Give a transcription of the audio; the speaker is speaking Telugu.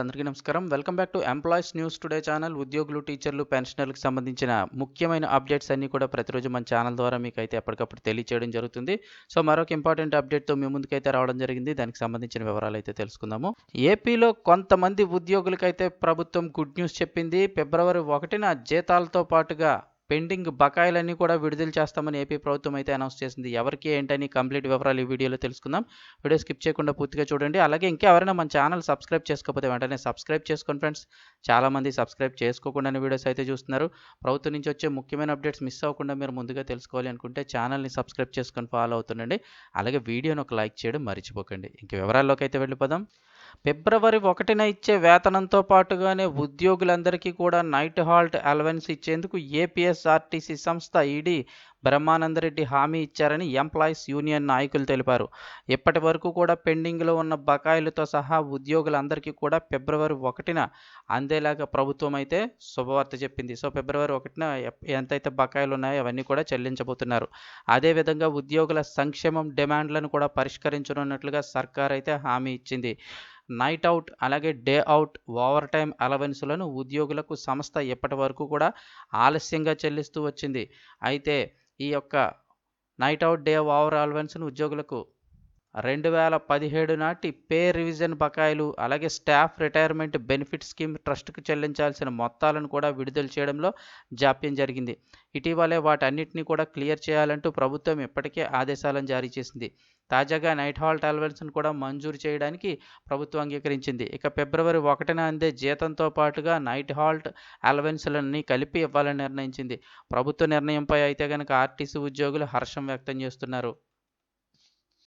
అందరికీ నమస్కారం. Welcome back to employees news today channel ఉద్యోగులు టీచర్లు పెన్షనర్లకు సంబంధించిన ముఖ్యమైన అప్డేట్స్ అన్నీ కూడా ప్రతిరోజు మన ఛానల్ ద్వారా మీకు అయితే ఎప్పటికప్పుడు తెలియచేయడం జరుగుతుంది. సో మరొక ఇంపార్టెంట్ అప్డేట్తో మీ ముందుకైతే రావడం జరిగింది. దానికి సంబంధించిన వివరాలు అయితే తెలుసుకుందాము. ఏపీలో కొంతమంది ఉద్యోగులకైతే ప్రభుత్వం గుడ్ న్యూస్ చెప్పింది. ఫిబ్రవరి ఒకటిన జీతాలతో పాటుగా పెండింగ్ బకాయిలన్నీ కూడా విడుదల చేస్తామని ఏపీ ప్రభుత్వం అయితే అనౌన్స్ చేసింది. ఎవరికి ఏంటని కంప్లీట్ వివరాలు ఈ వీడియోలో తెలుసుకుందాం. వీడియో స్కిప్ చేయకుండా పూర్తిగా చూడండి. అలాగే ఇంకా ఎవరైనా మన ఛానల్ సబ్స్క్రైబ్ చేసుకోకపోతే వెంటనే సబ్స్క్రైబ్ చేసుకోండి ఫ్రెండ్స్. చాలామంది సబ్స్క్రైబ్ చేసుకోకుండానే వీడియోస్ అయితే చూస్తున్నారు. ప్రభుత్వం నుంచి వచ్చే ముఖ్యమైన అప్డేట్స్ మిస్ అవ్వకుండా మీరు ముందుగా తెలుసుకోవాలి అనుకుంటే ఛానల్ని సబ్స్క్రైబ్ చేసుకొని ఫాలో అవుతుండండి. అలాగే వీడియోని ఒక లైక్ చేయడం మర్చిపోకండి. ఇంక వివరాల్లోకి అయితే వెళ్ళిపోదాం. ఫిబ్రవరి ఒకటిన ఇచ్చే వేతనంతో పాటుగానే ఉద్యోగులందరికీ కూడా నైట్ హాల్ట్ అలవెన్స్ ఇచ్చేందుకు ఏపీఎస్ఆర్టీసీ సంస్థ ఈడీ బ్రహ్మానందరెడ్డి హామీ ఇచ్చారని ఎంప్లాయీస్ యూనియన్ నాయకులు తెలిపారు. ఇప్పటి వరకు కూడా పెండింగ్లో ఉన్న బకాయిలతో సహా ఉద్యోగులందరికీ కూడా ఫిబ్రవరి ఒకటిన అందేలాగా ప్రభుత్వం అయితే శుభవార్త చెప్పింది. సో ఫిబ్రవరి ఒకటిన ఎంతైతే బకాయిలు ఉన్నాయో అవన్నీ కూడా చెల్లించబోతున్నారు. అదేవిధంగా ఉద్యోగుల సంక్షేమం డిమాండ్లను కూడా పరిష్కరించనున్నట్లుగా సర్కార్ అయితే హామీ ఇచ్చింది. నైట్ అవుట్ అలాగే డే అవుట్ ఓవర్ టైం అలవెన్సులను ఉద్యోగులకు సంస్థ ఇప్పటి వరకు కూడా ఆలస్యంగా చెల్లిస్తూ వచ్చింది. అయితే ఈ యొక్క నైట్ అవుట్ డే ఓవర్ అలవెన్స్ను ఉద్యోగులకు రెండు వేల పదిహేడు నాటి పే రివిజన్ బకాయిలు అలాగే స్టాఫ్ రిటైర్మెంట్ బెనిఫిట్ స్కీమ్ ట్రస్ట్కు చెల్లించాల్సిన మొత్తాలను కూడా విడుదల చేయడంలో జాప్యం జరిగింది. ఇటీవలే వాటన్నిటిని కూడా క్లియర్ చేయాలంటూ ప్రభుత్వం ఇప్పటికే ఆదేశాలను జారీ చేసింది. తాజాగా నైట్ హాల్ట్ అలవెన్స్ను కూడా మంజూరు చేయడానికి ప్రభుత్వం అంగీకరించింది. ఇక ఫిబ్రవరి ఒకటిన అందే జీతంతో పాటుగా నైట్ హాల్ట్ అలవెన్స్లన్నీ కలిపి ఇవ్వాలని నిర్ణయించింది. ప్రభుత్వ నిర్ణయంపై అయితే కనుక ఆర్టీసీ ఉద్యోగులు హర్షం వ్యక్తం చేస్తున్నారు.